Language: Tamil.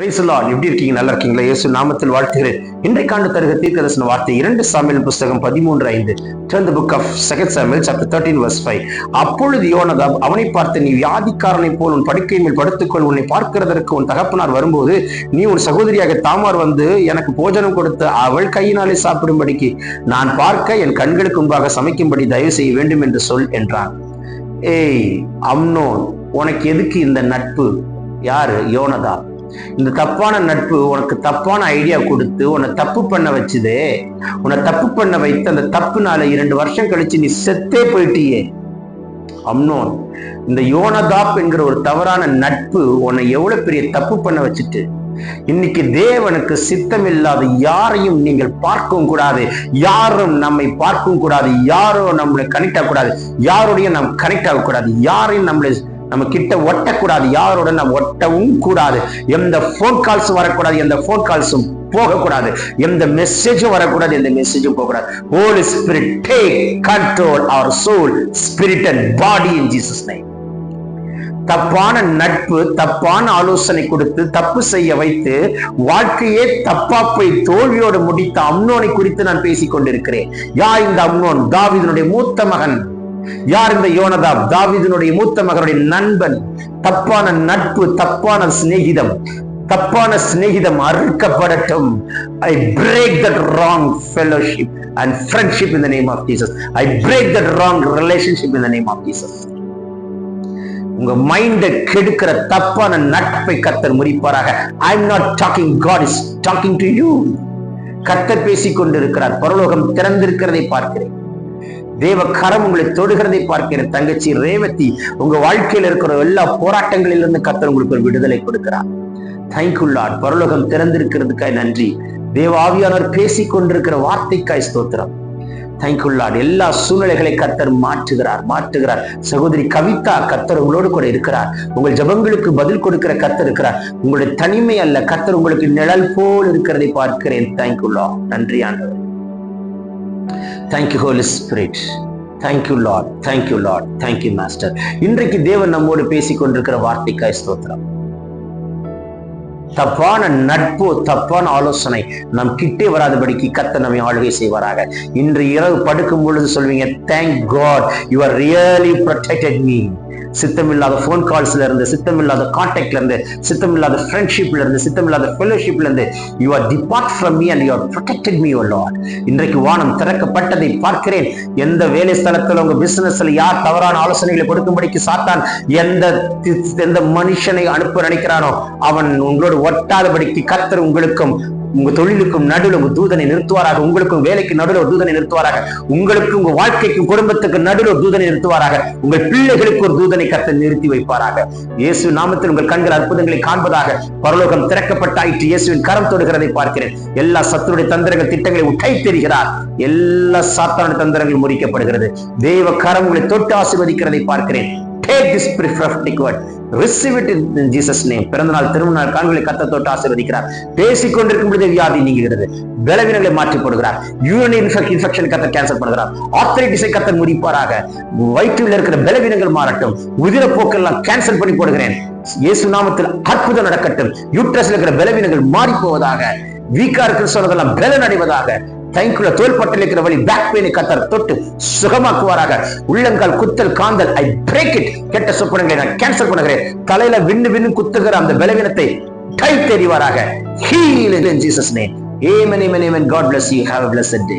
எப்படி இருக்கீங்க? நல்லா இருக்கீங்களா? இயேசு நாமத்தில் வாழ்த்துகிறேன். இன்றைக்காண்டு தருக தீர்க்கதர்சன வார்த்தை இரண்டு சாமியல் புஸ்தகம் பதிமூன்று ஐந்து. Turn the book of second samuel chapter 13 verse 5 அப்பொழுது யோனதாப் அவனை பார்த்து நீ வியாதிக்காரனை போல் உன் படுக்கை மேல் படுத்துக்கொள். உன்னை பார்க்கிறதற்கு உன் தகப்பனார் வரும்போது நீ உன் சகோதரியாக தாமார் வந்து எனக்கு போஜனம் கொடுத்து அவள் கையினாலே சாப்பிடும்படிக்கு நான் பார்க்க என் கண்களுக்கு முன்பாக சமைக்கும்படி தயவு செய்ய வேண்டும் என்று சொல் என்றான். ஏய் அம்னோன் உனக்கு எதுக்கு இந்த நட்பு? யாரு? யோனதா? இந்த தப்பான நட்பு உனக்கு தப்பான ஐடியா கொடுத்து உன்னை தப்பு பண்ண வச்சுது. உன்னை தப்பு பண்ண வைத்து அந்த தப்புனால இரண்டு வருஷம் கழிச்சு நீ செத்தே போயிட்டியே. அம்னோன் இந்த யோனதாப் என்கிற ஒரு தவறான நட்பு உன்னை எவ்வளவு பெரிய தப்பு பண்ண வச்சுட்டு. இன்னைக்கு தேவனுக்கு சித்தம் இல்லாத யாரையும் நீங்கள் பார்க்கவும் கூடாது. யாரும் நம்மை பார்க்கவும் கூடாது. யாரும் நம்மளை கனெக்ட் ஆகக்கூடாது. யாரோடையும் நாம் கனெக்ட் ஆகக்கூடாது. யாரையும் நம்மளை நம்ம கிட்ட ஒட்டக்கூடாது. யாரோட நம்ம ஒட்டவும் கூடாது. எந்த ஃபோன் கால்ஸும் வரக்கூடாது எந்த ஃபோன் கால்ஸும் போகக்கூடாது. எந்த மெசேஜும் வரக்கூடாது எந்த மெசேஜும் போகக்கூடாது. Holy spirit take control our soul spirit and body in Jesus name தப்பான நட்பு தப்பான ஆலோசனை கொடுத்து தப்பு செய்ய வைத்து வாழ்க்கையே தப்பா போய் தோல்வியோடு முடித்த அம்னோனை குறித்து நான் பேசிக் கொண்டிருக்கிறேன் யார் இந்த அம்னோன்? தாவிதனுடைய மூத்த மகன். யார் இந்த யோனதாப்? தாவிதனுடைய மூத்த மகனுடைய நண்பன். தப்பான நட்பு தப்பான சிநேகிதம். தப்பான சிநேகிதம் அறுக்கப்படட்டும். I break that wrong fellowship and friendship in the name of Jesus I break that wrong relationship in the name of Jesus உங்க மைண்ட கெடுக்கிற தப்பான நட்பை கத்தர் முறிப்பாராக. I am not talking God is talking to you கத்தர் பேசிக் கொண்டிருக்கிறார் பரலோகம் திறந்திருக்கிறதை பார்க்கிறேன். தேவ கரம் உங்களை தொடுகிறதை பார்க்கிறேன் தங்கச்சி ரேவதி உங்க வாழ்க்கையில் இருக்கிற எல்லா போராட்டங்களிலிருந்து கத்தர் உங்களுக்கு ஒரு விடுதலை கொடுக்கிறார். தேங்க்யூ லார்ட் பரலோகம் திறந்திருக்கிறதுக்காய் நன்றி. தேவ ஆவியானவர் பேசிக் கொண்டிருக்கிற வார்த்தைக்காய் ஸ்தோத்திரம். தேங்க்யூ லார்ட் எல்லா சூழ்நிலைகளை கத்தர் மாற்றுகிறார் மாற்றுகிறார். சகோதரி கவிதா கத்தர் உங்களோடு கூட இருக்கிறார். உங்கள் ஜபங்களுக்கு பதில் கொடுக்கிற கத்தர் இருக்கிறார். உங்களுடைய தனிமை அல்ல கத்தர் உங்களுக்கு நிழல் போல் இருக்கிறதை பார்க்கிறேன். தேங்க்யூ லார்ட் நன்றி ஆண்டவர். Thank you holy spirit thank you lord thank you lord thank you master இன்றைக்கு தேவன் நம்மோடு பேசிக் கொண்டிருக்கிற வார்த்தைக்காய் ஸ்தோத்திரம். தப்பான நட்பு தப்பான ஆலோசனை நம் கிட்டே வராதபடிக்கு கத்த நம்மை ஆளுகை செய்வாராக. இன்று இரவு படுக்கும் பொழுது சொல்வீங்க thank God you are really protected me சித்தமில்லாத phone கால்ஸ்ல இருந்து சித்தமில்லாத கான்டாக்ட்ல இருந்து சித்தமில்லாத ஃப்ரெண்ட்ஷிப்ல இருந்து சித்தமில்லாத ஃபெலோஷிப்ல இருந்து you are depart from me and you are protected me O lord இன்றைக்கு வானம் திறக்கப்பட்டதை பார்க்கிறேன். எந்த வேலை ஸ்தலத்தில் உங்க பிசினஸ்ல யார் தவறான ஆலோசனைகளை கொடுக்கும்படிக்கு சாத்தான் எந்த எந்த மனுஷனை அனுப்ப நினைக்கிறானோ அவன் உங்களோடு ஒட்டாதபடிக்கு கத்தர் உங்களுக்கும் உங்க தொழிலுக்கும் நடுவில் உங்க தூதனை நிறுத்துவாராக உங்களுக்கும் வேலைக்கு நடுவில் ஒரு தூதனை நிறுத்துவாராக உங்களுக்கு உங்க வாழ்க்கைக்கும் குடும்பத்துக்கு நடுவில் ஒரு தூதனை நிறுத்துவாராக உங்கள் பிள்ளைகளுக்கு ஒரு தூதனை கத்த நிறுத்தி வைப்பாராக. இயேசு நாமத்தில் உங்கள் கண்கள் அற்புதங்களை காண்பதாக பரலோகம் திறக்கப்பட்டாயிற்று இயேசுவின் கரம் தொடுகிறதை பார்க்கிறேன். எல்லா சத்துருடைய தந்திரங்கள் திட்டங்களை உட்டை தெரிகிறார் எல்லா சாத்தான தந்திரங்கள் முறிக்கப்படுகிறது. தேவ கரம் உங்களை தொட்டு ஆசிர்வதிக்கிறதை பார்க்கிறேன். Take this prophetic word receive it in Jesus name பிறந்த நாள் திருமண காண்களை கத்த தொட்டு ஆசீர்வதிக்கிறார். பேசிக்கொண்டிருக்கும் பொழுது வியாதி நீங்குகிறது. பலவீனங்களை மாற்றி போடுகிறார் யூரின் இன்ஃபெக்ஷன் கத்த கேன்சல் பண்ணுகிறார் ஆர்த்தரைட்டிஸை கத்த முடிப்பாராக வயிற்றில் இருக்கிற பலவீனங்கள் மாறட்டும். உதிரப்போக்கெல்லாம் கேன்சல் பண்ணி போடுகிறேன். இயேசு நாமத்தில் அற்புதம் நடக்கட்டும். யூட்ரஸ்ல இருக்கிற பலவீனங்கள் மாறி போவதாக வீக்கா இருக்கிற சொன்னதெல்லாம் பலன் அடைவதாக கைக்குள்ள தோள்பட்டில் இருக்கிற வழி பேக் பெயினை கத்தர் தொட்டு சுகமாக்குவாராக. உள்ளங்கால் குத்தல் காந்தல் ஐ பிரேக் இட் கெட்ட சொப்பனங்களை நான் கேன்சல் பண்ணுகிறேன். தலையில விண்ணு விண்ணு குத்துகிற அந்த பலவீனத்தை கை தெரிவாராக heal in Jesus name Amen, amen, amen. God bless you Have bless day.